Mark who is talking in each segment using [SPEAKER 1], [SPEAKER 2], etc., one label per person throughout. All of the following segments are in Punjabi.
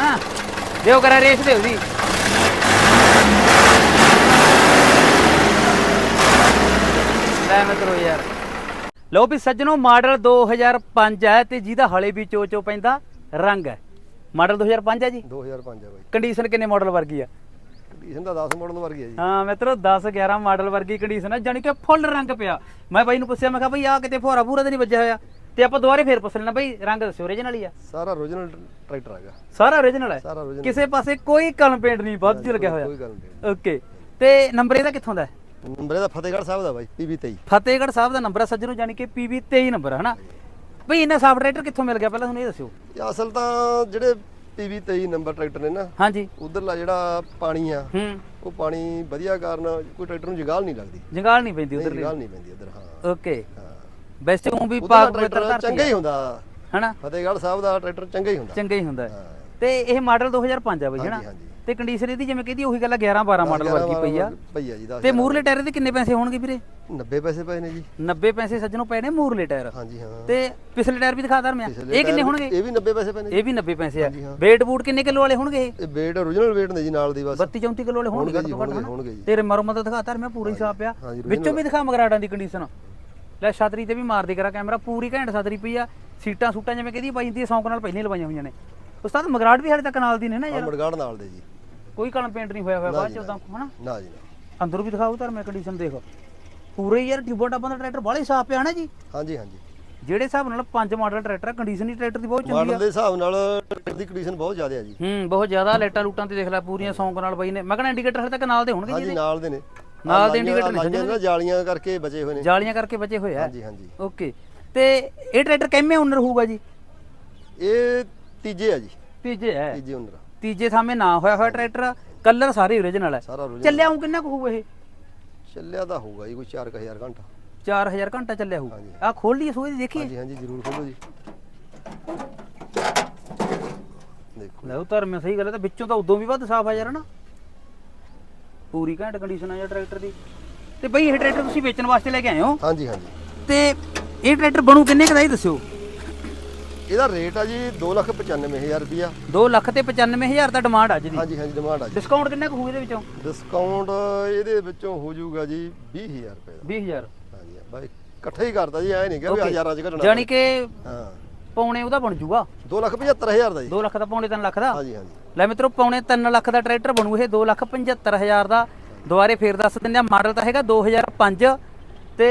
[SPEAKER 1] ਹਾਂ। ਦਿਓ ਕਰਾ ਰੇਸ ਦਿਓ ਜੀ ਲੈ ਮਿੱਤਰੋ ਯਾਰ। ਲਓ ਵੀ ਸੱਜਣੋ ਮਾਡਲ 2005 ਹੈ ਤੇ ਜਿਹਦਾ ਹਲੇ ਵੀ ਚੋ ਚੋ ਪੈਂਦਾ ਰੰਗ ਹੈ। ਮਾਡਲ 2005 ਹੈ ਜੀ?
[SPEAKER 2] 2005 ਆ ਬਾਈ।
[SPEAKER 1] ਕੰਡੀਸ਼ਨ ਕਿੰਨੇ ਮਾਡਲ ਵਰਗੀ ਆ?
[SPEAKER 2] ਕੰਡੀਸ਼ਨ ਦਾ 10 ਮਾਡਲ ਵਰਗੀ ਆ ਜੀ।
[SPEAKER 1] ਹਾਂ ਮਿੱਤਰੋ 10 11 ਮਾਡਲ ਵਰਗੀ ਕੰਡੀਸ਼ਨ ਹੈ ਜਾਨੀ ਕਿ ਫੁੱਲ ਰੰਗ ਪਿਆ। ਮੈਂ ਬਾਈ ਨੂੰ ਪੁੱਛਿਆ ਮੈਂ ਕਿਹਾ ਬਈ ਆ ਕਿਤੇ ਫੋਰਾ ਪੂਰਾ ਤੇ ਨਹੀਂ ਵੱਜਿਆ ਹੋਇਆ? ਤੇ ਆਪਾਂ ਦੁਬਾਰੇ ਫੇਰ ਪੁੱਛ ਲੈਣਾ ਬਈ ਰੰਗ ਦੱਸਿਓ ਓਰੀਜਨਲ ਹੀ ਆ।
[SPEAKER 2] ਸਾਰਾ origignal ਟਰੈਕਟਰ ਹੈਗਾ।
[SPEAKER 1] ਸਾਰਾ ਓਰੀਜਨਲ ਹੈ?
[SPEAKER 2] ਸਾਰਾ origignal
[SPEAKER 1] ਕਿਸੇ ਪਾਸੇ ਕੋਈ ਕਲਮ ਪੇਂਟ ਨਹੀਂ ਵੱਧ ਲੱਗਿਆ
[SPEAKER 2] ਕੋਈ
[SPEAKER 1] ਹੋਇਆ
[SPEAKER 2] ਗੱਲ ਨਹੀਂ।
[SPEAKER 1] ਓਕੇ ਤੇ ਨੰਬਰ ਇਹਦਾ ਕਿੱਥੋਂ ਦਾ ਹੈ?
[SPEAKER 2] ਨੰਬਰ ਇਹਦਾ ਫਤਿਹਗੜ੍ਹ ਸਾਹਿਬ ਦਾ ਬਾਈ PB 23
[SPEAKER 1] ਫਤਿਹਗੜ੍ਹ ਸਾਹਿਬ ਦਾ ਨੰਬਰ ਹੈ ਸੱਜਣੋ ਜਾਨੀ ਕਿ PB 23 ਨੰਬਰ ਹੈ ਹਨਾ? ਬਈ ਇਹਨਾਂ ਸਾਫਟ ਰਾਈਟਰ ਕਿੱਥੋਂ ਮਿਲ ਗਿਆ? ਪਹਿਲਾਂ ਤੁਹਾਨੂੰ ਇਹ ਦੱਸਿਓ।
[SPEAKER 2] ਇਹ ਅਸਲ ਤਾਂ ਜਿਹੜੇ PB 23 ਨੰਬਰ ਟਰੈਕਟਰ ਨੇ ਨਾ
[SPEAKER 1] ਹਾਂਜੀ।
[SPEAKER 2] ਉਧਰਲਾ ਜਿਹੜਾ ਪਾਣੀ ਆ
[SPEAKER 1] ਹੂੰ।
[SPEAKER 2] ਉਹ ਪਾਣੀ ਵਧੀਆ ਕਾਰਨ ਕੋਈ ਟਰੈਕਟਰ ਨੂੰ ਜਗਾਲ ਨਹੀਂ ਲੱਗਦੀ।
[SPEAKER 1] ਜੰਗਾਲ ਨਹੀਂ ਪੈਂਦੀ ਉਧਰ
[SPEAKER 2] ਜਗਾਲ ਨਹੀਂ ਪੈਂਦੀ ਉਧਰ ਹਾਂ।
[SPEAKER 1] ਓਕੇ। ਬੈਸਟ ਉਹ ਵੀ ਪਾਕ ਪਵਿੱਤਰ
[SPEAKER 2] ਚੰਗਾ ਹੀ ਹੁੰਦਾ।
[SPEAKER 1] ਹਨਾ?
[SPEAKER 2] ਫਤਿਹਗੜ੍ਹ ਸਾਹਿਬ ਦਾ ਟਰੈਕਟਰ ਚੰਗਾ ਹੀ ਹੁੰਦਾ।
[SPEAKER 1] ਚੰਗਾ ਹੀ ਹੁੰਦਾ। ਤੇ ਇਹ ਮਾਡਲ 2005 ਆ ਬਈ ਹਨਾ। ਤੇ ਕੰਡੀਸ਼ਨ ਇਹਦੀ ਜਿਵੇਂ ਕਹਿੰਦੀ ਉਹੀ ਗੱਲ ਆ 11 12 ਮਾਡਲ ਵਰਗੀ ਪਈ ਆ।
[SPEAKER 2] ਪਈ ਆ ਜੀ ਦਸ
[SPEAKER 1] ਤੇ ਮੂਰਲੇ ਟਾਇਰ ਦੇ ਕਿੰਨੇ ਪੈਸੇ ਹੋਣਗੇ ਵੀਰੇ?
[SPEAKER 2] 90 ਪੈਸੇ ਪਏ ਨੇ ਜੀ।
[SPEAKER 1] 90 ਪੈਸੇ ਸੱਜਣੋਂ ਪਏ ਨੇ ਮੂਰਲੇ ਟਾਇਰ।
[SPEAKER 2] ਹਾਂਜੀ ਹਾਂ।
[SPEAKER 1] ਤੇ ਪਿਛਲੇ ਟਾਇਰ ਵੀ ਦਿਖਾ ਧਰਮਿਆ
[SPEAKER 2] ਪਿਛਲੇ
[SPEAKER 1] ਇਹ ਕਿੰਨੇ ਹੋਣਗੇ?
[SPEAKER 2] ਇਹ ਵੀ 90 ਪੈਸੇ ਪਏ ਨੇ।
[SPEAKER 1] ਇਹ ਵੀ 90 ਪੈਸੇ ਆ। weight ਬੂਟ ਕਿੰਨੇ ਕਿਲੋ ਵਾਲੇ ਹੋਣਗੇ ਇਹ?
[SPEAKER 2] ਇਹ weight origignal weight ਨੇ ਜੀ ਨਾਲ ਦੀ ਬਸ।
[SPEAKER 1] 32 34 ਕਿਲੋ ਵਾਲੇ ਹੋਣਗੇ ਘੱਟੋ ਘੱਟ?
[SPEAKER 2] ਹੋਣਗੇ ਜੀ।
[SPEAKER 1] ਤੇਰੇ ਮਰਮਤ ਦਿਖਾ ਧਰਮਿਆ ਪੂਰਾ ਹੀ ਸਾਫ਼ ਪਿਆ। ਵਿੱਚੋਂ ਵੀ ਦਿਖਾ ਮਗਰਾੜਾਂ ਦੀ ਕੰਡੀਸ਼ਨ ਲੈ ਛਤਰੀ ਤੇ ਵੀ ਮਾਰ ਦੇ ਕਰਾ ਕੈਮਰਾ ਪੂਰੀ ਘੈਂਟ ਛਤਰੀ ਪਈ ਆ। ਸੀਟਾਂ ਸੂਟਾਂ ਜਿਵੇਂ ਕਹਿੰਦੀ ਪਾਈ ਹੁੰਦੀ ਆ ਸੌਂਕ ਨਾਲ ਪਹਿਲਾਂ ਹੀ ਲਵਾਈਆਂ ਹੋਈਆਂ ਨੇ। ਉਸਤਾਦ ਮਗਰਾੜ ਵੀ ਹਾਲੇ ਤੱਕ ਨਾਲ ਦੀ ਨੇ ਨਾ ਯਾਰ?
[SPEAKER 2] ਅਮਰਗੜ ਨਾਲ ਦੇ ਜੀ।
[SPEAKER 1] ਕੋਈ ਕਲਮ ਪੇਂਟ ਨਹੀਂ ਹੋਇਆ ਹੋਇਆ ਬਾਅਦ ਚ ਉਦਾਂ ਹਨਾ?
[SPEAKER 2] ਨਾ ਜੀ ਨਾ
[SPEAKER 1] ਅੰਦਰ ਵੀ ਦਿਖਾਓ ਧਰਮੇ ਕੰਡੀਸ਼ਨ ਦੇਖ। ਪੂਰੇ ਯਾਰ ਟਿਊਬੋ ਟਾਪਾਂ ਦਾ ਟਰੈਕਟਰ ਬਾਹਲਾ ਸਾਫ਼ ਪਿਆ ਹਨਾ ਜੀ?
[SPEAKER 2] ਹਾਂਜੀ ਹਾਂਜੀ।
[SPEAKER 1] ਜਿਹੜੇ ਹਿਸਾਬ ਨਾਲ ਪੰਜ ਮਾਡਲ ਟਰੈਕਟਰ ਕੰਡੀਸ਼ਨ ਹੀ ਟਰੈਕਟਰ ਦੀ ਬਹੁਤ ਚੰਗੀ
[SPEAKER 2] ਮਾਡਲ
[SPEAKER 1] ਆ
[SPEAKER 2] ਦੇ ਹਿਸਾਬ ਨਾਲ ਟਰੈਕਟਰ ਦੀ ਕੰਡੀਸ਼ਨ ਬਹੁਤ ਜ਼ਿਆਦਾ ਹੈ ਜੀ।
[SPEAKER 1] ਹੂੰ ਬਹੁਤ ਜ਼ਿਆਦਾ। ਲਾਈਟਾਂ ਲੂਟਾਂ ਤੇ ਦੇਖ ਲੈ ਪੂਰੀਆਂ ਸੌਂਕ ਨਾਲ ਬਈ ਨੇ। ਮੈਂ ਕਹਿੰਦਾ ਇੰਡੀਕੇਟਰ ਹਲੇ ਤੱਕ ਨਾਲ ਦੇ ਹੋਣਗੇ ਜੀ
[SPEAKER 2] ਹਾਂਜੀ ਨਾਲ ਦੇ ਨੇ।
[SPEAKER 1] ਨਾਲ ਦੇ
[SPEAKER 2] ਲਾਈਆਂ-
[SPEAKER 1] indicator ਨੇ
[SPEAKER 2] ਲਾਈਆਂ ਨਾ ਜਾਲੀਆਂ ਕਰਕੇ ਬਚੇ ਹੋਏ ਨੇ।
[SPEAKER 1] ਜਾਲੀਆਂ ਕਰਕੇ ਬਚੇ ਹੋਏ ਆ?
[SPEAKER 2] ਹਾਂਜੀ ਹਾਂਜੀ।
[SPEAKER 1] ਓਕੇ। ਤੇ ਇਹ ਟਰੈਕਟਰ ਕਿੰਨੇ ਓਨਰ ਹੋਊਗਾ ਜੀ?
[SPEAKER 2] ਇਹ ਤੀਜੇ ਆ ਜੀ।
[SPEAKER 1] ਤੀਜੇ ਹੈ
[SPEAKER 2] ਤੀਜੇ ਓਨਰ
[SPEAKER 1] ਤੀਜੇ ਥਾਵੇਂ ਨਾ ਹੋਇਆ ਹੋਇਆ ਟਰੈਕਟਰ ਕਲਰ ਸਾਰੇ ਓਰੀਜਨਲ ਹੈ ਚੱਲਿਆ ਉਹ ਕਿੰਨਾ ਕੁ ਹੋਊ ਇਹ?
[SPEAKER 2] ਚੱਲਿਆ ਤਾਂ ਹੋਊਗਾ ਜੀ ਕੋਈ 4000 ਘੰਟਾ।
[SPEAKER 1] 4000 ਘੰਟਾ ਚੱਲਿਆ ਹੋਊ। ਆ ਖੋਲ ਲਈਏ ਸੋਏ ਦੇਖੀਏ।
[SPEAKER 2] ਹਾਂਜੀ ਹਾਂਜੀ ਜ਼ਰੂਰ ਖੋਲੋ ਜੀ। ਦੇਖੋ।
[SPEAKER 1] ਲੈ ਉਹ ਧਰਮੇ ਸਹੀ ਗੱਲ ਹੈ ਤਾਂ ਵਿੱਚੋਂ ਤਾਂ ਉਦੋਂ ਵੀ ਵੱਧ ਸਾਫ਼ ਆ ਯਾਰ ਨਾ ਪੂਰੀ ਘੈਂਟ ਕੰਡੀਸ਼ਨ ਆ ਯਾਰ ਟਰੈਕਟਰ ਦੀ। ਤੇ ਬਈ ਇਹ ਟਰੈਕਟਰ ਤੁਸੀਂ ਵੇਚਣ ਵਾਸਤੇ ਲੈ ਕੇ ਆਏ ਹੋ?
[SPEAKER 2] ਹਾਂਜੀ ਹਾਂਜੀ।
[SPEAKER 1] ਤੇ ਇਹ ਟਰੈਕਟਰ ਬਣੂ ਕਿੰਨੇ ਕੁ ਦਾ ਇਹ ਦੱਸਿਓ?
[SPEAKER 2] ਇਹਦਾ ਰੇਟ ਆ ਜੀ 295000 ਰੁਪਿਆ
[SPEAKER 1] 2 ਲੱਖ ਤੇ 95000 ਦਾ ਡਿਮਾਂਡ ਅੱਜ ਦੀ।
[SPEAKER 2] ਹਾਂਜੀ ਹਾਂਜੀ ਡਿਮਾਂਡ ਆ ਜੀ।
[SPEAKER 1] ਡਿਸਕਾਊਂਟ ਕਿੰਨਾ ਕੁ ਹੋਊ ਇਹਦੇ ਵਿੱਚੋਂ?
[SPEAKER 2] ਡਿਸਕਾਊਂਟ ਇਹਦੇ ਵਿੱਚੋਂ ਹੋ ਜਾਊਗਾ ਜੀ 20000 ਰੁਪਏ ਦਾ।
[SPEAKER 1] 20000
[SPEAKER 2] ਹਾਂਜੀ ਬਾਈ ਇਕੱਠਾ ਹੀ ਕਰਦਾ ਜੀ ਐ ਨਹੀਂ ਕਿ ਵੀ ਹਜ਼ਾਰਾਂ ਚ ਘਟਣਾ
[SPEAKER 1] ਜਾਨੀ ਕਿ
[SPEAKER 2] ਹਾਂ।
[SPEAKER 3] ਪੌਣੇ ਉਹਦਾ ਬਣ ਜੂਗਾ।
[SPEAKER 2] 275000 ਦਾ ਜੀ।
[SPEAKER 3] 2 ਲੱਖ ਦਾ ਪੌਣੇ 3 ਲੱਖ ਦਾ?
[SPEAKER 2] ਹਾਂਜੀ ਹਾਂਜੀ।
[SPEAKER 3] ਲੈ ਮਿੱਤਰੋ ਪੌਣੇ 3 ਲੱਖ ਦਾ ਟਰੈਕਟਰ ਬਣੂ ਇਹ 2 ਲੱਖ 75000 ਦਾ। ਦੁਬਾਰੇ ਫੇਰ ਦੱਸ ਦਿੰਦੇ ਆ ਮਾਡਲ ਤਾਂ ਹੈਗਾ 2005 ਤੇ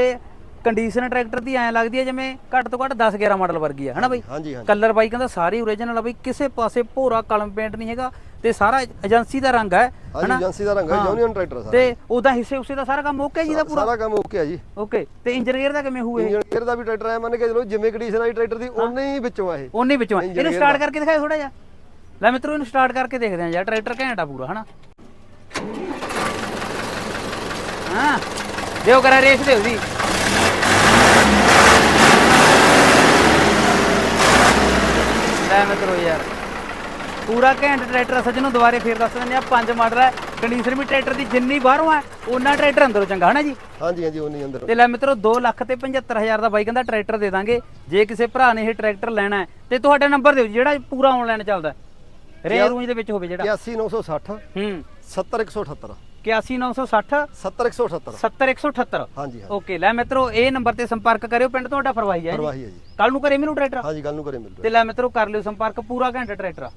[SPEAKER 3] ਕੰਡੀਸ਼ਨ ਟਰੈਕਟਰ ਦੀ ਐ ਲੱਗਦੀ ਹੈ ਜਿਵੇਂ ਘੱਟ ਤੋਂ ਘੱਟ 10 11 ਮਾਡਲ ਵਰਗੀ ਆ ਹਨਾ ਬਈ?
[SPEAKER 2] ਹਾਂਜੀ ਹਾਂਜੀ।
[SPEAKER 3] ਕਲਰ ਬਾਈ ਕਹਿੰਦਾ ਸਾਰੀ ਓਰੀਜਨਲ ਆ ਬਈ ਕਿਸੇ ਪਾਸੇ ਭੋਰਾ ਕਲਮ ਪੇਂਟ ਨਹੀਂ ਹੈਗਾ ਤੇ ਸਾਰਾ ਏਜੰਸੀ ਦਾ ਰੰਗ ਹੈ
[SPEAKER 2] ਹਾਂਜੀ ਏਜੰਸੀ ਦਾ ਰੰਗ ਹੈ
[SPEAKER 3] ਹਾਂ।
[SPEAKER 2] ਯੂਨੀਅਨ ਟਰੈਕਟਰ ਸਾਰਾ
[SPEAKER 3] ਤੇ ਉਹਦਾ ਹਿੱਸੇ ਉਸੇ ਦਾ ਸਾਰਾ ਕੰਮ ਓਕੇ ਜੀ ਦਾ ਪੂਰਾ?
[SPEAKER 2] ਸਾਰਾ ਕੰਮ ਓਕੇ ਆ ਜੀ।
[SPEAKER 3] ਓਕੇ ਤੇ ਇੰਜੀਨੀਅਰ ਦਾ ਕਿਵੇਂ ਹੋਊ ਇਹ?
[SPEAKER 2] ਇੰਜਨ ਗੇਅਰ ਦਾ ਵੀ ਟਰੈਕਟਰ ਐ ਮੰਨ ਕੇ ਚਲੋ ਜਿਵੇਂ ਕੰਡੀਸ਼ਨ ਆਈ ਟਰੈਕਟਰ ਦੀ ਉਹਨੇ ਹੀ ਵਿੱਚੋਂ ਆ ਇਹ।
[SPEAKER 3] ਉਹਨੇ ਵਿੱਚੋਂ। ਇਹਨੂੰ ਸਟਾਰਟ। ਕਰਕੇ ਦਿਖਾਓ ਥੋੜਾ ਜਿਹਾ। ਲੈ ਮਿੱਤਰੋ ਇਹਨੂੰ ਸਟਾਰਟ ਕਰਕੇ ਦੇਖਦੇ ਆਂ ਯਾਰ ਟਰੈਕਟਰ ਘੈਂਟ ਆ ਪੂਰਾ ਹਨਾ? ਹਾਂ। ਦਿਓ ਕਰਾ ਰੇਸ ਦਿਓ ਜੀ ਲੈ ਮਿੱਤਰੋ ਯਾਰ ਪੂਰਾ ਘੈਂਟ ਟਰੈਕਟਰ ਸੱਜਣੋ ਦੁਬਾਰੇ ਫੇਰ ਦੱਸ ਦਿੰਦੇ ਆ ਪੰਜ ਮਾਡਲ ਹੈ ਕੰਡੀਸ਼ਨ ਵੀ ਟਰੈਕਟਰ ਦੀ ਜਿੰਨੀ ਬਾਹਰੋਂ ਆ ਉਹਨਾਂ ਟਰੈਕਟਰ ਅੰਦਰੋਂ ਚੰਗਾ ਹਨਾ ਜੀ?
[SPEAKER 2] ਹਾਂਜੀ ਹਾਂਜੀ ਉਹਨੇ ਅੰਦਰ।
[SPEAKER 3] ਤੇ ਲੈ ਮਿੱਤਰੋ 2 ਲੱਖ ਤੇ 75000 ਦਾ ਬਾਈ ਕਹਿੰਦਾ ਟਰੈਕਟਰ ਦੇ ਦਾਂਗੇ ਜੇ ਕਿਸੇ ਭਰਾ ਨੇ ਇਹ ਟਰੈਕਟਰ ਲੈਣਾ ਹੈ ਤੇ ਤੁਹਾਡਾ ਨੰਬਰ ਦਿਓ ਜੀ, ਜਿਹੜਾ ਪੂਰਾ ਆਨਲਾਈਨ ਚੱਲਦਾ ਰੇ ਰੂੰਜ ਦੇ ਵਿੱਚ ਹੋਵੇ ਜਿਹੜਾ।
[SPEAKER 2] 81960
[SPEAKER 3] ਹੂੰ।
[SPEAKER 2] 70178
[SPEAKER 3] 81960
[SPEAKER 2] 70178
[SPEAKER 3] 70178
[SPEAKER 2] ਹਾਂਜੀ ਹਾਂ
[SPEAKER 3] ਓਕੇ ਲੈ ਮਿੱਤਰੋ ਇਹ ਨੰਬਰ ਤੇ ਸੰਪਰਕ ਕਰਿਓ ਪਿੰਡ ਤੁਹਾਡਾ ਫਰਵਾਈ ਹੈ
[SPEAKER 2] ਪਰਵਾਹੀ ਹੈ ਜੀ।
[SPEAKER 3] ਕੱਲ ਨੂੰ ਘਰੇ ਮਿਲੂ ਟਰੈਕਟਰ?
[SPEAKER 2] ਹਾਂਜੀ ਗੱਲ ਨੂੰ ਕਰੇ ਮਿਲ
[SPEAKER 3] ਤੇ ਲੈ ਮਿੱਤਰੋ ਕਰ ਲਿਓ ਸੰਪਰਕ ਪੂਰਾ ਘੰਟਾ ਟਰੈਕਟਰ